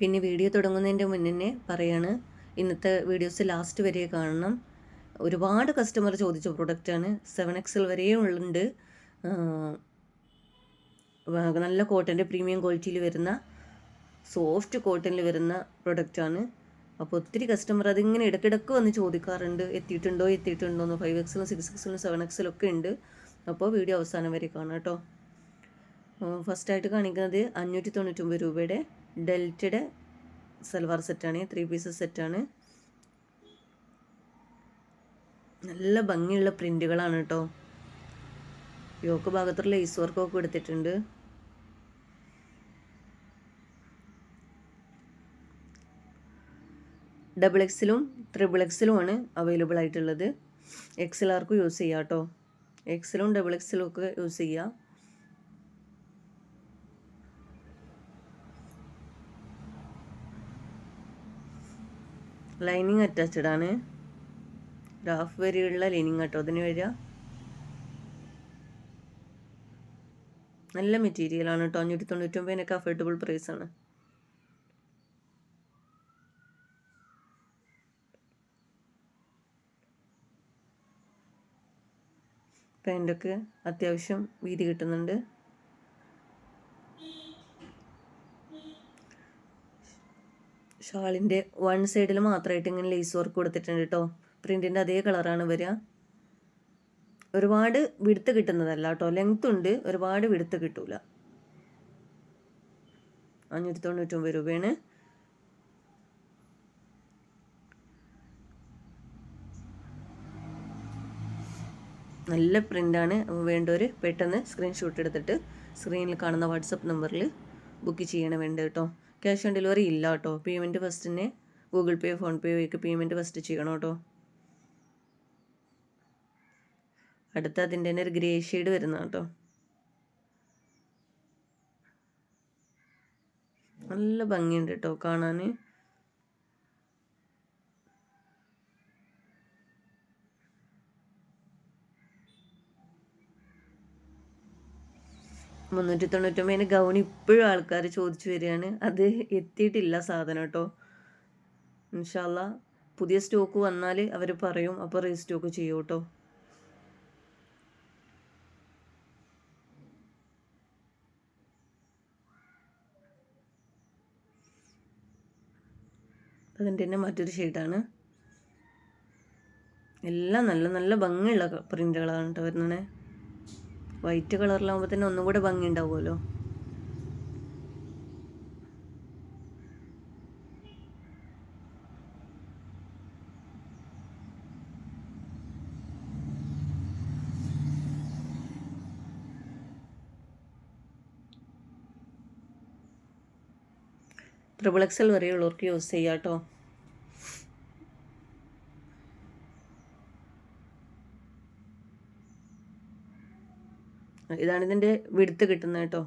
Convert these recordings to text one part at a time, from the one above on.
പിന്നെ വീഡിയോ തുടങ്ങുന്നതിന്റെ മുന്നേ പറയാണ് ഇന്നത്തെ വീഡിയോസ് ലാസ്റ്റ് വരെ കാണണം. ഒരുപാട് കസ്റ്റമർ ചോദിച്ച പ്രൊഡക്റ്റാണ് സെവൻ എക്സൽ വരെയും ഉണ്ട് നല്ല കോട്ടന്റെ പ്രീമിയം ക്വാളിറ്റിയിൽ വരുന്ന സോഫ്റ്റ് കോട്ടണിൽ വരുന്ന പ്രൊഡക്റ്റാണ് അപ്പോൾ ഒത്തിരി കസ്റ്റമർ അതിങ്ങനെ ഇടയ്ക്കിടയ്ക്ക് വന്ന് ചോദിക്കാറുണ്ട് എത്തിയിട്ടുണ്ടോ എത്തിയിട്ടുണ്ടോ എന്ന്. ഫൈവ് എക്സിലും സിക്സ് എക്സിലും സെവൻ എക്സിലും ഒക്കെ ഉണ്ട്. അപ്പോൾ വീഡിയോ അവസാനം വരെ കാണാം കേട്ടോ. ഫസ്റ്റായിട്ട് കാണിക്കുന്നത് അഞ്ഞൂറ്റി തൊണ്ണൂറ്റൊമ്പത് രൂപയുടെ ഡെൽറ്റയുടെ സൽവാർ സെറ്റാണ് ത്രീ പീസസ് സെറ്റാണ്. നല്ല ഭംഗിയുള്ള പ്രിന്റുകളാണ് കേട്ടോ യോക്ക് ഭാഗത്തുള്ള ലേസ് വർക്കൊക്കെ എടുത്തിട്ടുണ്ട്. ഡബിൾ എക്സിലും ത്രിബിൾ എക്സിലുമാണ് അവൈലബിൾ ആയിട്ടുള്ളത്. എക്സിലാർക്കും യൂസ് ചെയ്യാം കേട്ടോ എക്സിലും ഡബിൾ എക്സിലും ഒക്കെ യൂസ് ചെയ്യാം. ലൈനിങ് അറ്റാച്ച്ഡ് ആണ്. ഹാഫ് വരെയുള്ള ലൈനിങ് കേട്ടോ. അതിന് വരിക. നല്ല മെറ്റീരിയൽ ആണ് കേട്ടോ. അഞ്ഞൂറ്റി തൊണ്ണൂറ്റി ഒമ്പതിനൊക്കെ അഫോർഡബിൾ പ്രൈസാണ് പാന്റൊക്കെ അത്യാവശ്യം വീതി കിട്ടുന്നുണ്ട്? ഷാളിന്റെ വൺ സൈഡിൽ മാത്രമായിട്ട് ഇങ്ങനെ ലേസ് വർക്ക് കൊടുത്തിട്ടുണ്ട് കേട്ടോ പ്രിന്റിന്റെ അതേ കളറാണ് വരിക ഒരുപാട് വിടുത്ത് കിട്ടുന്നതല്ല കേട്ടോ ലെങ്ത് ഉണ്ട് ഒരുപാട് വിടുത്ത് കിട്ടൂല. അഞ്ഞൂറ്റി തൊണ്ണൂറ്റൊമ്പത് രൂപയാണ്. നല്ല പ്രിന്റാണ് വേണ്ടവർ പെട്ടെന്ന് സ്ക്രീൻഷോട്ട് എടുത്തിട്ട് സ്ക്രീനിൽ കാണുന്ന വാട്സപ്പ് നമ്പറിൽ ബുക്ക് ചെയ്യണം വേണ്ട കേട്ടോ ക്യാഷ് ഓൺ ഡെലിവറി ഇല്ല കേട്ടോ പേയ്മെന്റ് ഫസ്റ്റ് തന്നെ ഗൂഗിൾ പേ ഫോൺ പേ ഒക്കെ പേയ്മെന്റ് ഫസ്റ്റ് ചെയ്യണം കേട്ടോ അടുത്ത അതിന്റെ തന്നെ ഒരു ഗ്രേ ഷെയ്ഡ് വരുന്ന കേട്ടോ നല്ല ഭംഗിയുണ്ട് കേട്ടോ കാണാൻ. മുന്നൂറ്റി തൊണ്ണൂറ്റൊമ്പതിന് ഗൗൺ ഇപ്പോഴും ആൾക്കാർ ചോദിച്ചു വരികയാണ്. അത് എത്തിയിട്ടില്ല സാധനം കേട്ടോ. ഇൻഷാല്ല പുതിയ സ്റ്റോക്ക് വന്നാൽ അവർ പറയും. അപ്പോൾ റീസ്റ്റോക്ക് ചെയ്യും കേട്ടോ. അതിന്റെ തന്നെ മറ്റൊരു ഷെയ്ഡാണ്. എല്ലാം നല്ല നല്ല ഭംഗിയുള്ള പ്രിന്റുകളാണ് കേട്ടോ വരുന്നത്. വൈറ്റ് കളറിലാകുമ്പോൾ തന്നെ ഒന്നും കൂടെ ഭംഗി ഉണ്ടാവുമല്ലോ. ട്രിപ്പിൾ എക്സൽ വരെയുള്ളവർക്ക് യൂസ് ചെയ്യാം കേട്ടോ ഇതാണ് ഇതിന്റെ വിടുത്ത് കിട്ടുന്നത് കേട്ടോ.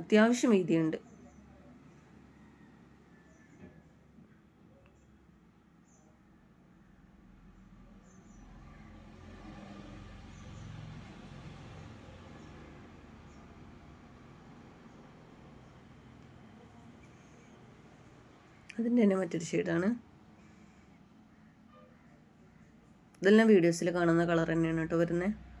അത്യാവശ്യം വീതിയുണ്ട്. അതിന്റെ തന്നെ മറ്റൊരു ഷെയ്ഡാണ് ഇതെല്ലാം വീഡിയോസിൽ കാണുന്ന കളർ തന്നെയാണ് കേട്ടോ വരുന്നത്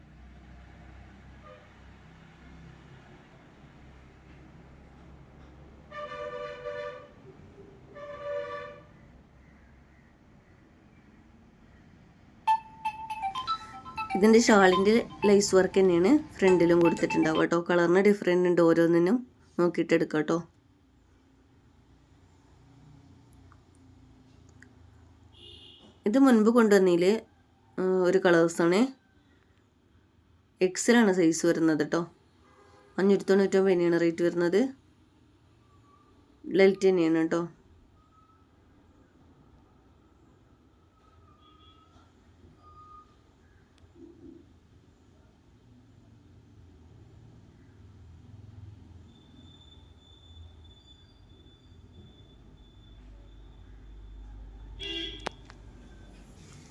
ഇതിന്റെ ഷാളിന്റെ ലൈസ് വർക്ക് തന്നെയാണ് ഫ്രണ്ടിലും കൊടുത്തിട്ടുണ്ടാവുക കേട്ടോ കളറിന് ഡിഫറെന്റ് ഉണ്ട് ഓരോന്നിനും. നോക്കിയിട്ട് എടുക്കുക കേട്ടോ ഇത് മുൻപ് കൊണ്ടുവന്നതിൽ ഒരു കളേഴ്സാണ് എക്സലാണ് സൈസ് വരുന്നത് കേട്ടോ അഞ്ഞൂറ്റി തൊണ്ണൂറ്റൊമ്പത് റേറ്റ് വരുന്നത്. ലൈറ്റ് തന്നെയാണ് കേട്ടോ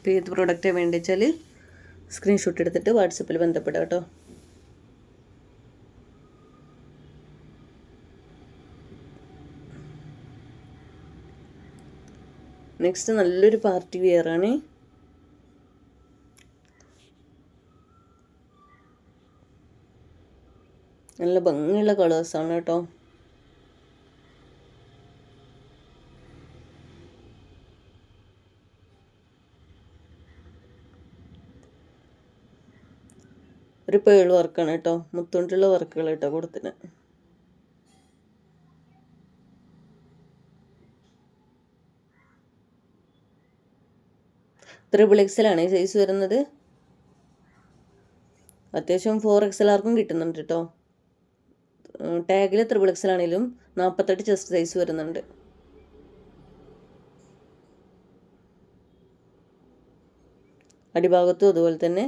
ഇപ്പോൾ ഏത് പ്രോഡക്റ്റാണ് പ്രോഡക്റ്റ് വേണ്ടിച്ചാൽ സ്ക്രീൻഷോട്ട് എടുത്തിട്ട് വാട്സപ്പിൽ ബന്ധപ്പെടുക കേട്ടോ. നെക്സ്റ്റ് നല്ലൊരു പാർട്ടി വെയറാണ് നല്ല ഭംഗിയുള്ള കളേഴ്സാണ് കേട്ടോ. ഒരു പേൾ വർക്കാണ് കേട്ടോ മുത്തോണ്ടുള്ള വർക്കുകൾ കേട്ടോ കൊടുത്തിന്. ത്രിബിൾ എക്സലാണ് സൈസ് വരുന്നത്. അത്യാവശ്യം ഫോർ എക്സൽ ആർക്കും കിട്ടുന്നുണ്ട് കേട്ടോ ടാഗിൽ ത്രിബിൾ എക്സൽ നാൽപ്പത്തെട്ട് ചെസ്റ്റ് സൈസ് വരുന്നുണ്ട്. അടിഭാഗത്തും അതുപോലെ തന്നെ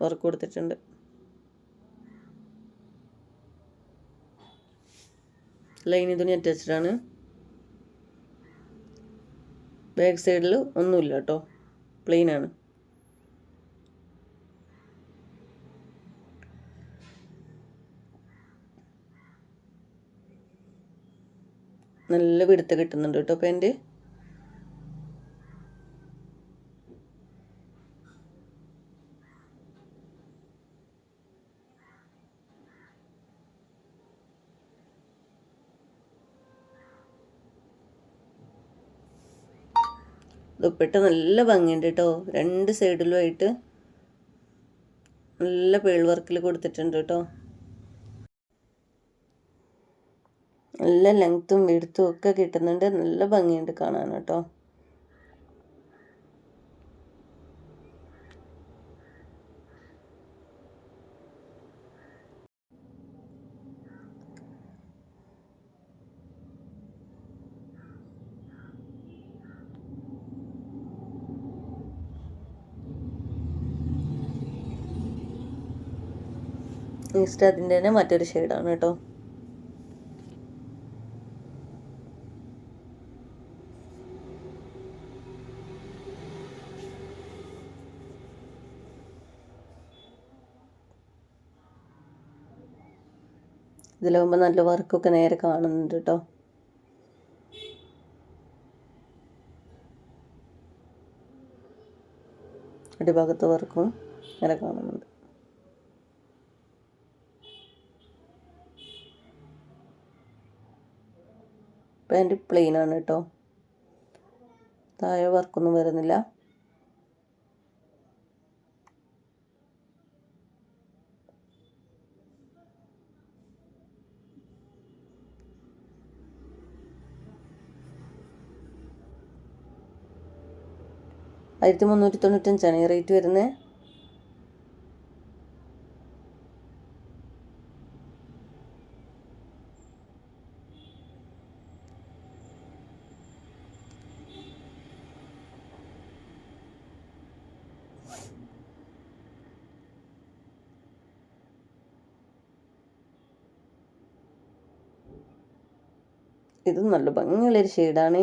വർക്ക് കൊടുത്തിട്ടുണ്ട്. ലൈൻ തുണി അറ്റാച്ച്ഡ് ആണ്. ബാക്ക് സൈഡിൽ ഒന്നുമില്ല കേട്ടോ. പ്ലെയിൻ ആണ്. നല്ല പിടുത്ത കിട്ടുന്നുണ്ട് കേട്ടോ പാന്റ് ദുപ്പട്ട നല്ല ഭംഗിയുണ്ട് കേട്ടോ രണ്ട് സൈഡിലുമായിട്ട് നല്ല പേൾ വർക്കിൽ കൊടുത്തിട്ടുണ്ട് കേട്ടോ നല്ല ലെങ്ത്തും വിടുത്തും ഒക്കെ കിട്ടുന്നുണ്ട്. നല്ല ഭംഗിയുണ്ട് കാണാൻ കേട്ടോ നെക്സ്റ്റ് അതിന്റെ തന്നെ മറ്റൊരു ഷെയ്ഡാണ് കേട്ടോ. ഇതിലാകുമ്പോൾ നല്ല വർക്കൊക്കെ നേരെ കാണുന്നുണ്ട് കേട്ടോ. അടിഭാഗത്ത് വർക്കും നേരെ കാണുന്നുണ്ട്. പാന്റ് പ്ലെയിൻ ആണ് കേട്ടോ താഴെ വർക്കൊന്നും വരുന്നില്ല. ആയിരത്തി മുന്നൂറ്റി തൊണ്ണൂറ്റഞ്ചാണ് ഈ റേറ്റ് വരുന്നത്. ഇത് നല്ല ഭംഗിയുള്ളൊരു ഷെയ്ഡാണ്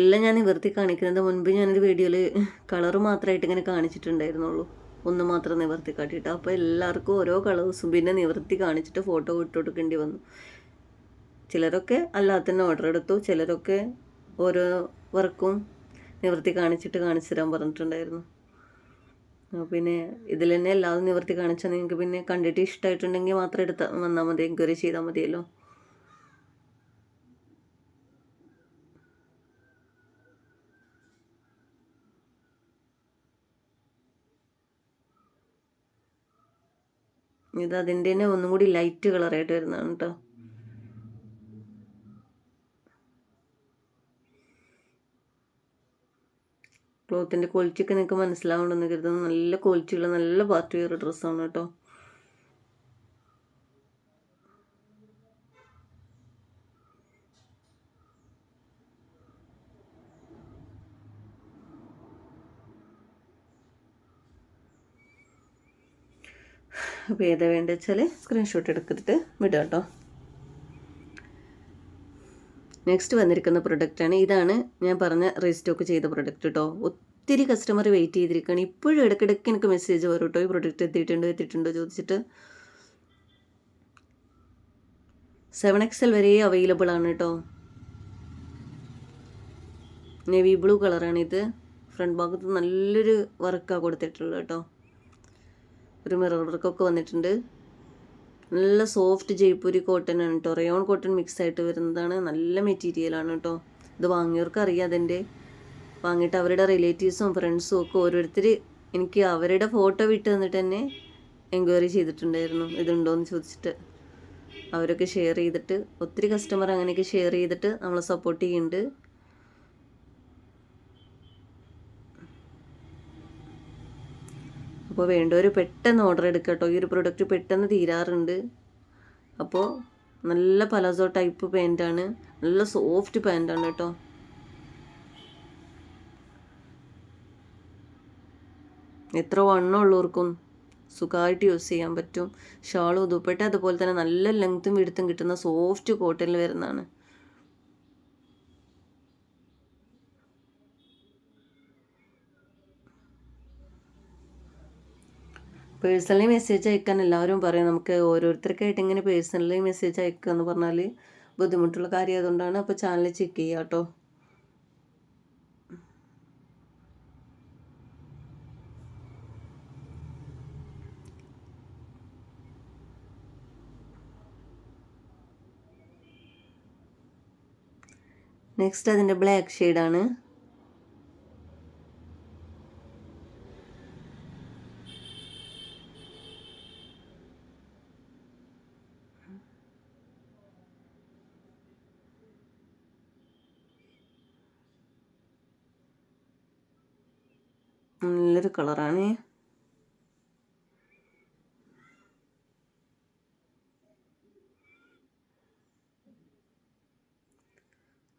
എല്ലാം ഞാൻ നിവർത്തി കാണിക്കുന്നത് മുൻപ് ഞാനൊരു വീഡിയോയിൽ കളർ മാത്രമായിട്ട് ഇങ്ങനെ കാണിച്ചിട്ടുണ്ടായിരുന്നുള്ളൂ. ഒന്ന് മാത്രം നിവർത്തി കാട്ടിയിട്ട്. അപ്പോൾ എല്ലാവർക്കും ഓരോ കളേഴ്സും പിന്നെ നിവർത്തി കാണിച്ചിട്ട് ഫോട്ടോ ഇട്ട് കൊടുക്കേണ്ടി വന്നു. ചിലരൊക്കെ അല്ലാതെ തന്നെ ഓർഡർ എടുത്തു. ചിലരൊക്കെ ഓരോ വർക്കും നിവർത്തി കാണിച്ചിട്ട് കാണിച്ചു തരാൻ പറഞ്ഞിട്ടുണ്ടായിരുന്നു. പിന്നെ ഇതിൽ തന്നെ എല്ലാതും നിവർത്തി കാണിച്ചാൽ നിങ്ങൾക്ക് പിന്നെ കണ്ടിട്ട് ഇഷ്ടമായിട്ടുണ്ടെങ്കിൽ മാത്രം എടുത്താൽ വന്നാൽ മതി. എൻക്വയറി ചെയ്താൽ മതിയല്ലോ. ഇത് അതിന്റെ തന്നെ ഒന്നും കൂടി ലൈറ്റ് കളറായിട്ട് വരുന്നതാണ് കേട്ടോ ക്ലോത്തിന്റെ ക്വാളിറ്റി ഒക്കെ നിങ്ങൾക്ക് മനസ്സിലാവണമെന്ന് കരുതുന്നു. നല്ല ക്വാളിറ്റിയുള്ള നല്ല പാർട്ടി വെയർ ഡ്രസ്സാണ് കേട്ടോ അപ്പോൾ ഏതാ വേണ്ടത് വെച്ചാൽ സ്ക്രീൻഷോട്ട് എടുത്തിട്ട് വിടുക കേട്ടോ. നെക്സ്റ്റ് വന്നിരിക്കുന്ന പ്രൊഡക്റ്റാണ് ഇതാണ് ഞാൻ പറഞ്ഞ റീസ്റ്റോക്ക് ചെയ്ത പ്രൊഡക്റ്റ് കേട്ടോ. ഒത്തിരി കസ്റ്റമർ വെയിറ്റ് ചെയ്തിരിക്കുകയാണ് ഇപ്പോഴും ഇടയ്ക്കിടയ്ക്ക് എനിക്ക് മെസ്സേജ് വരും കേട്ടോ. ഈ പ്രൊഡക്റ്റ് എത്തിയിട്ടുണ്ടോ എത്തിയിട്ടുണ്ടോ ചോദിച്ചിട്ട്. സെവൻ എക്സൽ വരെ അവൈലബിൾ ആണ് കേട്ടോ. നേവി ബ്ലൂ കളറാണ് ഇത് ഫ്രണ്ട് ഭാഗത്ത് നല്ലൊരു വർക്കാണ് കൊടുത്തിട്ടുള്ളത് കേട്ടോ. ഒരു മിറർ വർക്കൊക്കെ വന്നിട്ടുണ്ട്. നല്ല സോഫ്റ്റ് ജയ്പൂരി കോട്ടൺ ആണ് കേട്ടോ റയോൺ കോട്ടൺ മിക്സ് ആയിട്ട് വരുന്നതാണ്. നല്ല മെറ്റീരിയലാണ് കേട്ടോ ഇത് വാങ്ങിയവർക്ക് അറിയാം അതിന്റെ വാങ്ങിയിട്ട് അവരുടെ റിലേറ്റീവ്സും ഫ്രണ്ട്സും ഒക്കെ ഓരോരുത്തർ എനിക്ക് അവരുടെ ഫോട്ടോ വിട്ട് തന്നിട്ട് തന്നെ എൻക്വയറി ചെയ്തിട്ടുണ്ടായിരുന്നു. ഇതുണ്ടോയെന്ന് ചോദിച്ചിട്ട്. അവരൊക്കെ ഷെയർ ചെയ്തിട്ട് ഒത്തിരി കസ്റ്റമർ അങ്ങനെയൊക്കെ ഷെയർ ചെയ്തിട്ട് നമ്മളെ സപ്പോർട്ട് ചെയ്യുന്നുണ്ട്. അപ്പോൾ വേണ്ടവർ പെട്ടെന്ന് ഓർഡർ എടുക്കുക കേട്ടോ ഈ ഒരു പ്രൊഡക്റ്റ് പെട്ടെന്ന് തീരാറുണ്ട്. അപ്പോൾ നല്ല പലസോ ടൈപ്പ് പാന്റാണ് നല്ല സോഫ്റ്റ് പാന്റാണ് കേട്ടോ എത്ര വണ്ണം ഉള്ളവർക്കും സുഖമായിട്ട് യൂസ് ചെയ്യാൻ പറ്റും. ഷാളും ദുപ്പട്ട അതുപോലെ തന്നെ നല്ല ലെങ്ത്തും വിടുത്തും കിട്ടുന്ന സോഫ്റ്റ് കോട്ടണിൽ വരുന്നതാണ്. പേഴ്സണലി മെസ്സേജ് അയക്കാൻ എല്ലാവരും പറയും. നമുക്ക് ഓരോരുത്തർക്കായിട്ട് ഇങ്ങനെ പേഴ്സണലി മെസ്സേജ് അയക്കുക എന്ന് പറഞ്ഞാൽ ബുദ്ധിമുട്ടുള്ള കാര്യം അതുകൊണ്ടാണ് അപ്പോൾ ചാനൽ ചെക്ക് ചെയ്യുക കേട്ടോ. നെക്സ്റ്റ് അതിന്റെ ബ്ലാക്ക് ഷെയ്ഡാണ് നല്ലൊരു കളറാണ്.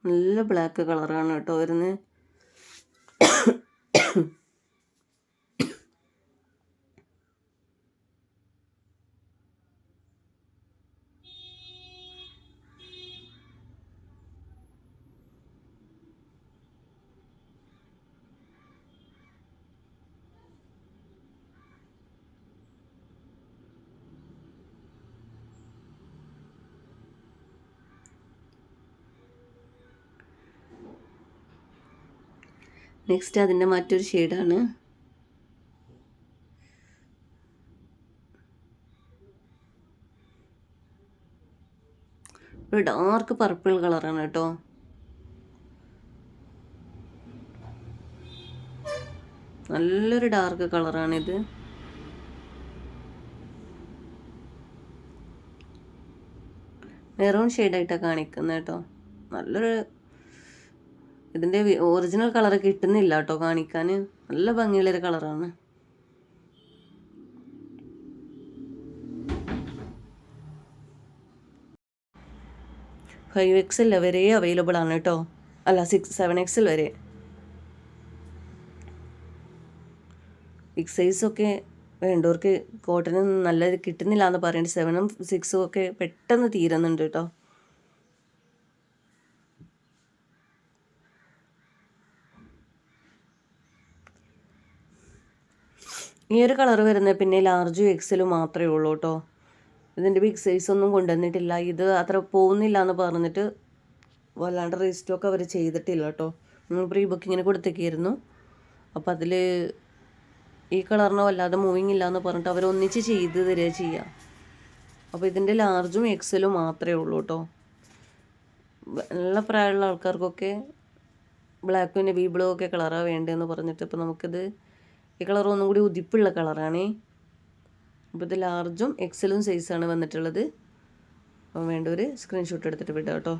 നല്ല ബ്ലാക്ക് കളറാണ് കേട്ടോ വരുന്നത്. നെക്സ്റ്റ് അതിന്റെ മറ്റൊരു ഷെയ്ഡാണ് ഒരു ഡാർക്ക് പർപ്പിൾ കളറാണ് കേട്ടോ. നല്ലൊരു ഡാർക്ക് കളറാണിത് മെറൂൺ ഷെയ്ഡായിട്ടാണ് കാണിക്കുന്നത് കേട്ടോ. നല്ലൊരു ഇതിന്റെ ഒറിജിനൽ കളർ കിട്ടുന്നില്ല കേട്ടോ കാണിക്കാൻ. നല്ല ഭംഗിയുള്ളൊരു കളറാണ് ഫൈവ് എക്സൽ വരെ അവൈലബിൾ ആണ് കേട്ടോ അല്ല സിക്സ് സെവൻ എക്സിൽ വരെ. ബിഗ് സൈസൊക്കെ വേണ്ടവർക്ക് കോട്ടന് നല്ല കിട്ടുന്നില്ല എന്ന് പറയുന്നത് സെവനും സിക്സും ഒക്കെ പെട്ടെന്ന് തീരുന്നുണ്ട് കേട്ടോ ഈ ഒരു കളർ വരുന്നത് പിന്നെ ലാർജും എക്സലും മാത്രമേ ഉള്ളൂ കേട്ടോ ഇതിന്റെ ബിഗ് സൈസ് ഒന്നും കൊണ്ടുവന്നിട്ടില്ല. ഇത് അത്ര പോകുന്നില്ല എന്ന് പറഞ്ഞിട്ട് വല്ലാണ്ട് റീസ്റ്റോക്ക് അവർ ചെയ്തിട്ടില്ല കേട്ടോ പ്രീ ബുക്കിങ്ങിന് കൊടുത്തേക്കായിരുന്നു അപ്പം അതിൽ ഈ കളറിന് വല്ലാതെ മൂവിങ് ഇല്ല എന്ന് പറഞ്ഞിട്ട് അവർ ഒന്നിച്ച് ചെയ്ത് തരിക ചെയ്യുക അപ്പോൾ ഇതിന്റെ ലാർജും എക്സലും മാത്രമേ ഉള്ളൂ കേട്ടോ നല്ല പ്രായമുള്ള ആൾക്കാർക്കൊക്കെ ബ്ലാക്കും നേവി ബ്ലൂ ഒക്കെ കളറാണ് വേണ്ടതെന്ന് പറഞ്ഞിട്ട് ഇപ്പോൾ നമുക്കിത് ഈ കളർ ഒന്നും കൂടി ഉതിപ്പുള്ള കളറാണേ. അപ്പോൾ ഇത് ലാർജും എക്സലും സൈസാണ് വന്നിട്ടുള്ളത്. അപ്പോൾ വേണ്ട ഒരു സ്ക്രീൻഷോട്ട് എടുത്തിട്ട് വിടാം കേട്ടോ.